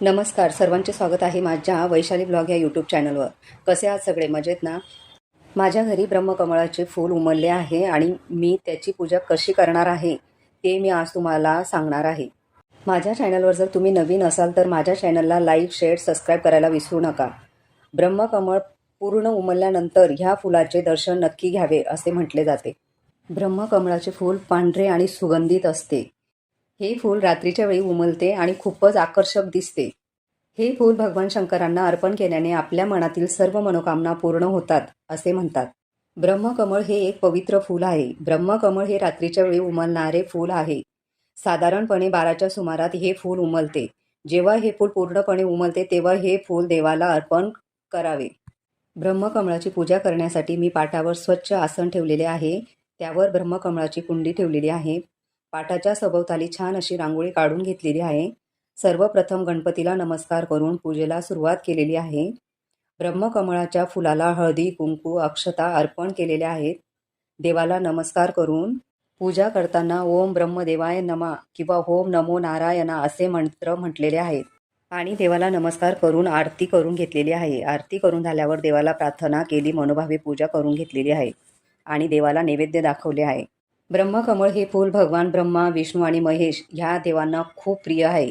नमस्कार सर्वांचे स्वागत आहे माझ्या वैशाली ब्लॉग या यूट्यूब चॅनलवर. कसे आहात सगळे? मजेत ना? माझ्या घरी ब्रह्मकमळाचे फूल उमलले आहे आणि मी त्याची पूजा कशी करणार आहे ते मी आज तुम्हाला सांगणार आहे. माझ्या चॅनलवर जर तुम्ही नवीन असाल तर माझ्या चॅनलला लाईक शेअर सबस्क्राईब करायला विसरू नका. ब्रह्मकमळ पूर्ण उमलल्यानंतर ह्या फुलाचे दर्शन नक्की घ्यावे असे म्हटले जाते. ब्रह्मकमळाचे फूल पांढरे आणि सुगंधित असते. हे फूल रात्रीच्या वेळी उमलते आणि खूपच आकर्षक दिसते. हे फूल भगवान शंकरांना अर्पण केल्याने आपल्या मनातील सर्व मनोकामना पूर्ण होतात असे म्हणतात. ब्रह्मकमळ हे एक पवित्र फूल आहे. ब्रह्मकमळ हे रात्रीच्या वेळी उमलणारे फूल आहे. साधारणपणे बाराच्या सुमारात हे फूल उमलते. जेव्हा हे फूल पूर्णपणे उमलते तेव्हा हे फूल देवाला अर्पण करावे. ब्रह्मकमळाची पूजा करण्यासाठी मी पाटावर स्वच्छ आसन ठेवलेले आहे. त्यावर ब्रह्मकमळाची कुंडी ठेवलेली आहे. पाटाच्या सभोवताली छान अशी रांगोळी काढून घेतलेली आहे. सर्वप्रथम गणपतीला नमस्कार करून पूजेला सुरुवात केलेली आहे. ब्रह्मकमळाच्या फुलाला हळदी कुंकू अक्षता अर्पण केलेल्या आहेत. देवाला नमस्कार करून पूजा करताना ओम ब्रह्मदेवाय नमा किंवा ओम नमो नारायणा असे मंत्र म्हटलेले आहेत. आणि देवाला नमस्कार करून आरती करून घेतलेली आहे. आरती करून झाल्यावर देवाला प्रार्थना केली मनोभावे पूजा करून घेतलेली आहे. आणि देवाला नैवेद्य दाखवले आहे. ब्रह्मकमळ हे फूल भगवान ब्रह्मा विष्णू आणि महेश ह्या देवांना खूप प्रिय आहे.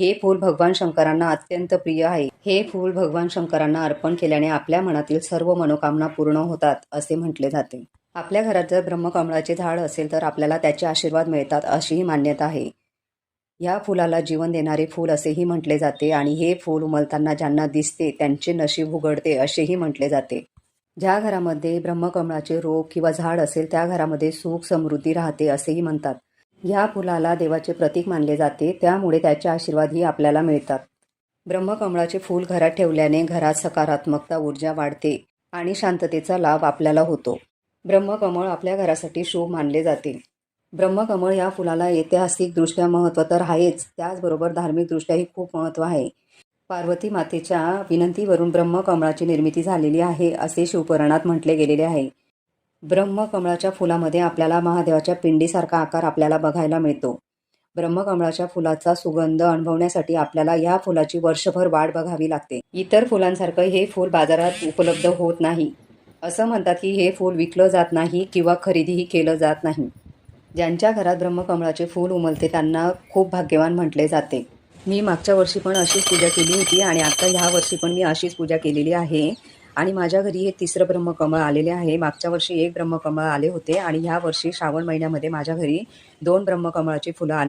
हे फूल भगवान शंकरांना अत्यंत प्रिय आहे. हे फूल भगवान शंकरांना अर्पण केल्याने आपल्या मनातील सर्व मनोकामना पूर्ण होतात असे म्हटले जाते. आपल्या घरात जर ब्रह्मकमळाचे झाड असेल तर आपल्याला त्याचे आशीर्वाद मिळतात अशीही मान्यता आहे. या फुलाला जीवन देणारे फूल असेही म्हटले जाते आणि हे फूल उमलताना ज्यांना दिसते त्यांचे नशीब उघडते असेही म्हटले जाते. ज्या घरामध्ये ब्रह्मकमळाचे रोप किंवा झाड असेल त्या घरामध्ये सुख समृद्धी राहते असेही म्हणतात. या फुलाला देवाचे प्रतीक मानले जाते त्यामुळे त्याचे आशीर्वादही आपल्याला मिळतात. ब्रह्मकमळाचे फूल घरात ठेवल्याने घरात सकारात्मकता ऊर्जा वाढते आणि शांततेचा लाभ आपल्याला होतो. ब्रह्मकमळ आपल्या घरासाठी शुभ मानले जाते. ब्रह्मकमळ या फुलाला ऐतिहासिकदृष्ट्या महत्त्व तर आहेच त्याचबरोबर धार्मिकदृष्ट्याही खूप महत्त्व आहे. पार्वती मातेच्या विनंतीवरून ब्रह्मकमळाची निर्मिती झालेली आहे असे शिवपुराणात म्हटले गेलेले आहे. ब्रह्मकमळाच्या फुलामध्ये आपल्याला महादेवाच्या पिंडीसारखा आकार आपल्याला बघायला मिळतो. ब्रह्मकमळाच्या फुलाचा सुगंध अनुभवण्यासाठी आपल्याला या फुलाची वर्षभर वाट बघावी लागते. इतर फुलांसारखं हे फूल बाजारात उपलब्ध होत नाही. असं म्हणतात की हे फूल विकलं जात नाही किंवा खरेदीही केलं जात नाही. ज्यांच्या घरात ब्रह्मकमळाचे फूल उमलते त्यांना खूप भाग्यवान म्हटले जाते. मी मागच्या वर्षी पण अशीच पूजा केली होती आणि आता ह्या वर्षी पण मी अशीच पूजा केलेली आहे. आणि माझ्या घरी हे तिसरं ब्रह्मकमळ आलेले आहे. मागच्या वर्षी एक ब्रह्मकमळ आले होते आणि ह्या वर्षी श्रावण महिन्यामध्ये माझ्या घरी दोन ब्रह्मकमळाची फुलं आली